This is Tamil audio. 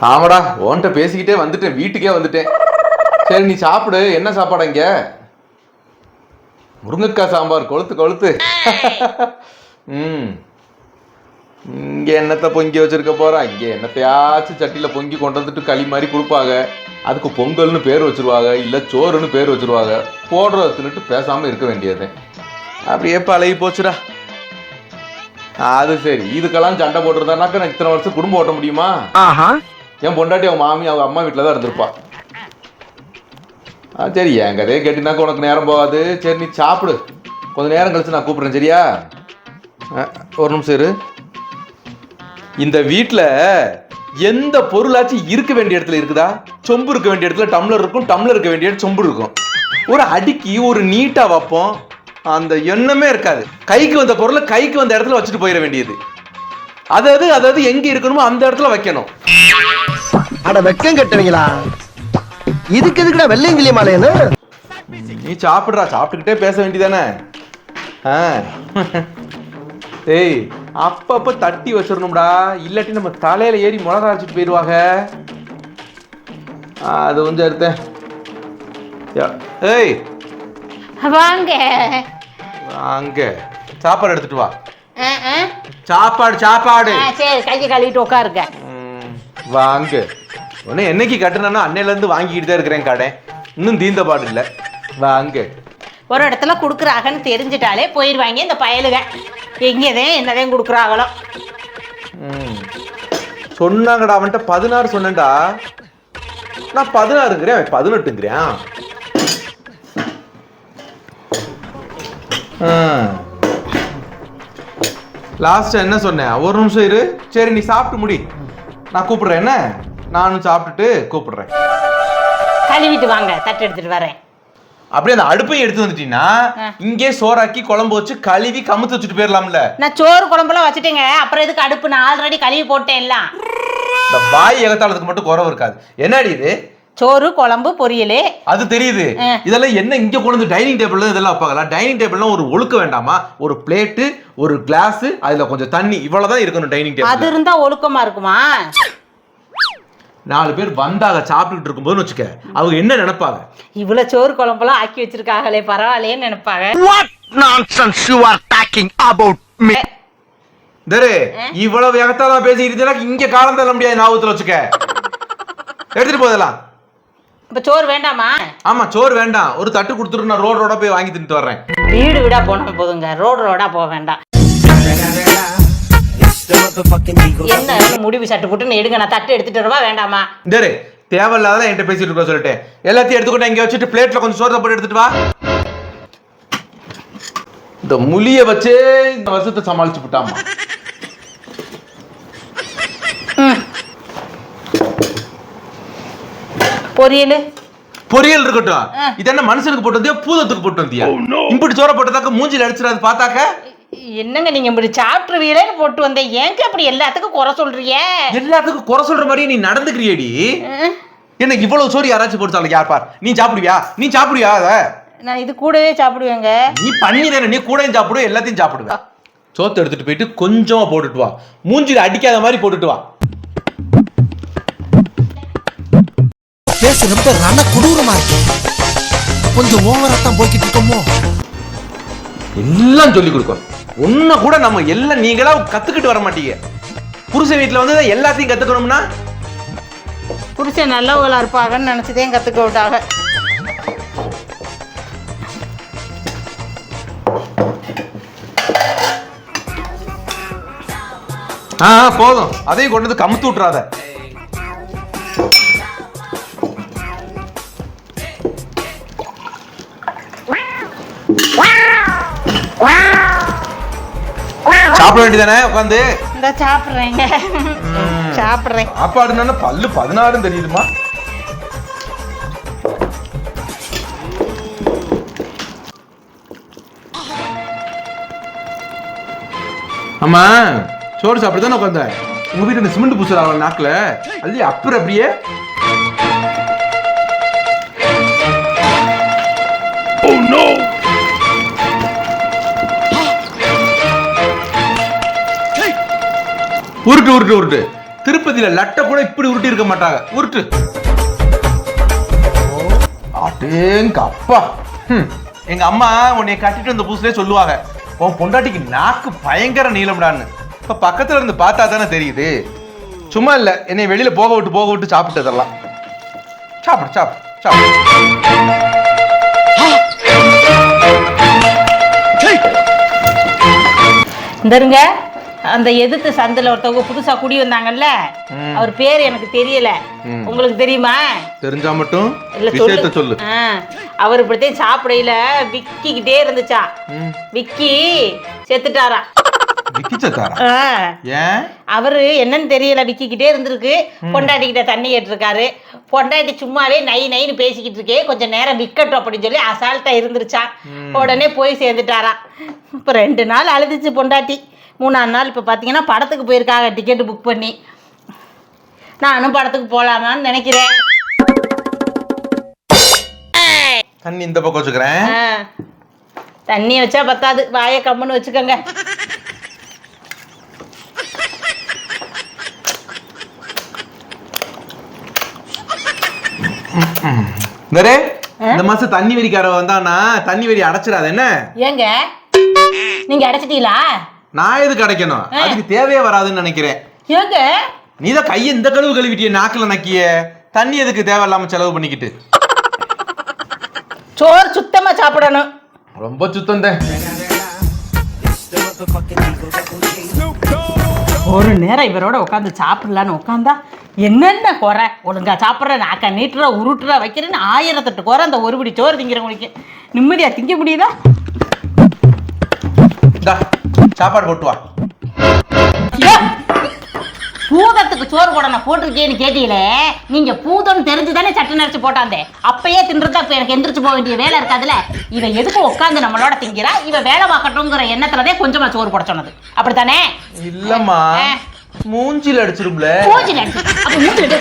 ஆமாடா உன்கிட்ட பேசிக்கிட்டே வந்துட்டேன் வீட்டுக்கே வந்துட்டேன். சரி நீ சாப்பிடு. என்ன சாப்பாடு இங்க? முருங்கைக்காய் சாம்பார் கொளுத்து கொளுத்து. ம். இங்க என்னத்தை பொங்கி வச்சிருக்க போறா? இங்க என்னத்தையாச்சும் சட்டியில பொங்கி கொண்டு வந்துட்டு களி மாதிரி கொடுப்பாங்க. அதுக்கு பொங்கல்னு பேர் வச்சிருவாங்க இல்ல சோறுன்னு பேர் வச்சிருவாங்க. போடுறத தின்னுட்டு பேசாம இருக்க வேண்டியது அப்படியே பழகி போச்சுடா. அது சரி. இதுக்கெல்லாம் சண்டை போட்டுருந்தானாக்க நான் இத்தனை வருஷம் குடும்பம் ஓட்ட முடியுமா? ஆஹா. என் பொண்டாட்டி அவங்க மாமி அவங்க அம்மா வீட்டில் தான் இருந்திருப்பா. ஆ சரி என் கதையை கேட்டினாக்க உனக்கு நேரம் போகாது. சரி நீ சாப்பிடு. கொஞ்சம் நேரம் கழிச்சு நான் கூப்பிட்றேன் சரியா? ஆ, ஒரு நிமிஷம் இரு. இந்த வீட்டில் எந்த பொருளாச்சும் இருக்க வேண்டிய இடத்துல இருக்குதா? சொம்பு இருக்க வேண்டிய இடத்துல டம்ளர் இருக்கும் டம்ளர் இருக்க வேண்டிய இடத்துல சொம்பு இருக்கும். ஒரு அடுக்கி ஒரு நீட்டாக வைப்போம். அந்த எண்ணமே இருக்காது. கைக்கு வந்த பொருளை கைக்கு வந்த இடத்துல வச்சுட்டு போயிட வேண்டியது. அதாவது அதாவது எங்கே இருக்கணுமோ அந்த இடத்துல வைக்கணும். அட வெக்கம் கட்டுவீங்களா? இதுக்கு எதுக்குடா வெள்ளையங்கிலி மாலையன்னு நீ சாப்பிட்றா சாப்பிட்டுக்கிட்டே பேச வேண்டியதானே? ஆ. ஏய் அப்பப்போ தட்டி வச்சிடணும்டா. இல்லாட்டி நம்ம தலையில ஏறி மிளகா அரைச்சிட்டு போயிடுவாங்க. அது கொஞ்சம் எடுத்தேன். யா, ஏய். வாங்க. அங்க சாப்பாடு எடுத்துட்டு வா. சாப்பாடு சாப்பாடு. ஆ, சரி கையை கழுவிட்டு உட்காருங்க. வாங்க. உடனே என்னைக்கு கட்டுனா அன்னையிலேருந்து வாங்கிக்கிட்டு தான் இருக்கிறேன் கடை. இன்னும் தீந்த பாடு இல்லை. வாங்க. ஒரு இடத்துல கொடுக்குறாங்கன்னு தெரிஞ்சிட்டாலே போயிடுவாங்க இந்த பயலுக. எங்கேதான் என்னதான் கொடுக்குறாங்களோ. சொன்னாங்கடா அவன்கிட்ட பதினாறு சொன்னேன்டா. நான் பதினாறுங்கிறேன் அவன் பதினெட்டுங்கிறேன். லாஸ்ட் என்ன சொன்னேன்? ஒரு நிமிஷம் இரு. சரி நீ சாப்பிட்டு முடி. நான் கூப்பிடுறேன். என்ன? நானும் சாப்பிட்டுட்டு கூப்பிடுறேன். கழுவிட்டு வாங்க. தட்டு எடுத்துட்டு வரேன். அப்படியே அந்த அடுப்பையும் எடுத்து வந்துட்டீங்கன்னா. இங்கே சோறாக்கி குழம்பு வச்சு கழுவி கமுத்து வச்சுட்டு போயிடலாம்ல நான் சோறு குழம்புலாம் வச்சுட்டேங்க. அப்புறம் எதுக்கு அடுப்பு? நான் ஆல்ரெடி கழுவி போட்டேன் எல்லாம் இந்த வாய் எகத்தாளத்துக்கு மட்டும் குறவு இருக்காது. என்னடி இது? சோறு குழம்பு பொரியல். அது தெரியுது. இதெல்லாம் என்ன இங்க கொண்டு வந்து டைனிங் டேபிள்ல இதெல்லாம் வைப்பாங்களா? டைனிங் டேபிள்லாம் ஒரு ஒழுக்க வேண்டாமா? ஒரு பிளேட்டு ஒரு கிளாஸ் அதுல கொஞ்சம் தண்ணி. இவ்வளவுதான் இருக்கணும் டைனிங் அது டேபிள் இருந்தா ஒழுக்கமா இருக்குமா? நாலு பேர் வந்தாங்க சாப்பிட்டுட்டு இருக்கும்போது வச்சுக்க அவங்க என்ன நினைப்பாங்க? இவ்வளவு சோறு குழம்புலாம் ஆக்கி வச்சிருக்காங்களே பரவாயில்லையேன்னு நினைப்பாங்க. What nonsense you are talking about me தரு இவ்வளவு எகத்தால பேசிக்கிட்டு இங்க காலம் தள்ள முடியாது ஞாபகத்துல வச்சுக்க. எடுத்துட்டு போதெல்லாம் இப்ப சோறு வேண்டாமா? ஆமா சோறு வேண்டாம். ஒரு தட்டு கொடுத்துட்டு நான் ரோட் ரோட போய் வாங்கி தின்னுட்டு வர்றேன். வீடு வீடா போனா போதுங்க. ரோடு ரோடா போக வேண்டாம். என்ன முடிவு சட்டு புட்டுன்னு எடுங்க. நான் தட்டு எடுத்துட்டு வரவா? வேண்டாமா? தரு தேவையில்லாத என்கிட்ட பேசிட்டு இருக்க சொல்லிட்டேன். எல்லாத்தையும் எடுத்துக்கிட்டு இங்க வச்சுட்டு பிளேட்ல கொஞ்சம் சோறு போட்டு எடுத்துட்டு வா. இந்த முலிய வச்சே இந்த வருஷத்தை சமாளிச்சு விட்டாமா? பொரியல்? பொரியல் இருக்கட்டும். இது என்ன மனுஷனுக்கு போட்டு வந்தியா பூதத்துக்கு போட்டு வந்தியா? இப்படி சோற போட்டதாக்க மூஞ்சில அடிச்சிடாது பார்த்தாக்க? என்னங்க நீங்க இப்படி சாப்பிட்டுருவீங்களேன்னு போட்டு வந்தேன் ஏங்க அப்படி எல்லாத்துக்கும் குறை சொல்றீங்க? எல்லாத்துக்கும் குறை சொல்ற மாதிரி நீ நடந்துக்கிறியடி. என்ன இவ்வளவு சோறு யாராச்சும் போட்டு யார் பார்? நீ சாப்பிடுவியா? நீ சாப்பிடுவியா அத? நான் இது கூடவே சாப்பிடுவேங்க. நீ பண்ணி தானே நீ கூடயும் சாப்பிடுவ எல்லாத்தையும் சாப்பிடுவ. சோத்தை எடுத்துட்டு போயிட்டு கொஞ்சமா போட்டுட்டு வா. மூஞ்சில அடிக்காத மாதிரி போட்டுட்டு வா. பேச ரொம்ப ரண கொடூரமா இருக்கு. கொஞ்சம் ஓவரா தான் போய்கிட்டு இருக்கோமோ? எல்லாம் சொல்லி கொடுக்கும் ஒன்ன கூட நம்ம எல்லாம் நீங்களா கத்துக்கிட்டு வர மாட்டீங்க. புருஷன் வீட்டுல வந்து எல்லாத்தையும் கத்துக்கணும்னா? புருஷன் நல்லவங்களா இருப்பாங்கன்னு நினைச்சதே கத்துக்க விட்டாங்க ஆ போதும். அதையும் கொண்டு வந்து கமுத்து விட்டுறாத. சாப்பிட வேண்டியதானே? உட்காந்து இந்த சாப்பிட்றேங்க. சாப்பிட்றேன். சாப்பாடுனா பல்லு பதினாறும் தெரியுதுமா? ஆமா சோறு சாப்பிட்டு தானே உட்காந்தேன் உங்க வீட்டு சிமெண்ட் பூசுறாங்க நாக்குல. அல்லி அப்புறம் அப்படியே உருட்டு உருட்டு உருட்டு. திருப்பதியில லட்டை கூட இப்படி உருட்டி இருக்க மாட்டாங்க. உருட்டு. அடேங்க அப்பா. எங்க அம்மா உன்னை கட்டிட்டு வந்த புதுசுலேயே சொல்லுவாங்க. உன் பொண்டாட்டிக்கு நாக்கு பயங்கர நீளம்டான்னு. இப்ப பக்கத்துல இருந்து பார்த்தா தானே தெரியுது. சும்மா இல்ல என்னை வெளியில போக விட்டு போக விட்டு சாப்பிட்டதெல்லாம் சாப்பிடு சாப்பிடு சாப்பிடு. இந்த அந்த எதிர்த்து சந்தில் ஒருத்தவங்க புதுசா குடி வந்தாங்கல்ல? அவர் பேர் எனக்கு தெரியல. உங்களுக்கு தெரியுமா? தெரிஞ்சா மட்டும் இல்ல சொல்லு. அவர் இப்படித்தான் சாப்பிடையில விக்கிக்கிட்டே இருந்துச்சா. விக்கி ஏன்? அவரு என்னன்னு தெரியல விக்கிக்கிட்டே இருந்திருக்கு. பொண்டாட்டிக்கிட்ட தண்ணி கேட்டிருக்காரு பொண்டாட்டி சும்மாவே நை நைன்னு பேசிக்கிட்டு இருக்கே. கொஞ்சம் நேரம் விக்கட்டும் அப்படின்னு சொல்லி அசால்ட்டா இருந்துருச்சான் உடனே போய் சேர்ந்துட்டாராம் இப்போ ரெண்டு நாள் அழுதுச்சு பொண்டாட்டி. மூணாவது நாள் இப்போ பார்த்தீங்கன்னா படத்துக்கு போயிருக்காங்க டிக்கெட் புக் பண்ணி. நானும் படத்துக்கு போகலாமான்னு நினைக்கிறேன். தண்ணி இந்த பக்கம் வச்சுக்கிறேன். தண்ணி வச்சா பத்தாது. வாயை கம்முன்னு வச்சுக்கோங்க. இந்த மாசம் தண்ணி வெறிக்கார வந்தானா தண்ணி வெறி அடைச்சிடாது என்ன? ஏங்க? நீங்க அடைச்சிட்டீங்களா? நான் எதுக்கு அடைக்கணும்? அதுக்கு தேவையே வராதுன்னு நினைக்கிறேன். ஏங்க? நீ தான் கையை இந்த கழுவு கழுவிட்டிய நாக்குல நக்கிய. தண்ணி எதுக்கு தேவையில்லாம செலவு பண்ணிக்கிட்டு? சோறு சுத்தமா சாப்பிடணும். ரொம்ப சுத்தம் தான். ஒரு நேரம் இவரோட உட்காந்து சாப்பிடலான்னு உட்காந்தா என்னென்ன குறை? ஒழுங்கா சாப்பிட்ற நாக்க நீட்டுற உருட்டுற வைக்கிறேன்னு ஆயிரத்தெட்டு குறை அந்த ஒரு பிடி சோறு திங்கிறவங்களுக்கு. நிம்மதியா திங்க முடியுதா? இந்தா, சாப்பாடு போட்டு வா! பூதத்துக்கு சோறு போட நான் போட்டிருக்கேன்னு கேட்டீங்களே நீங்க பூதம்னு தெரிஞ்சு தானே சட்டை நினைச்சு போட்டாந்தே. அப்பயே தின்றுதா இப்ப எனக்கு எந்திரிச்சு போக வேண்டிய வேலை இருக்காதுல்ல? இவ எதுக்கு உட்காந்து நம்மளோட திங்கிறா? இவ வேலை பார்க்கட்டுங்கிற எண்ணத்துலதே கொஞ்சமா சோறு போட சொன்னது. அப்படித்தானே? இல்லம்மா. மூஞ்சில அடிச்சிரும்ல. மூஞ்சில அடிச்சு அப்ப மூஞ்சில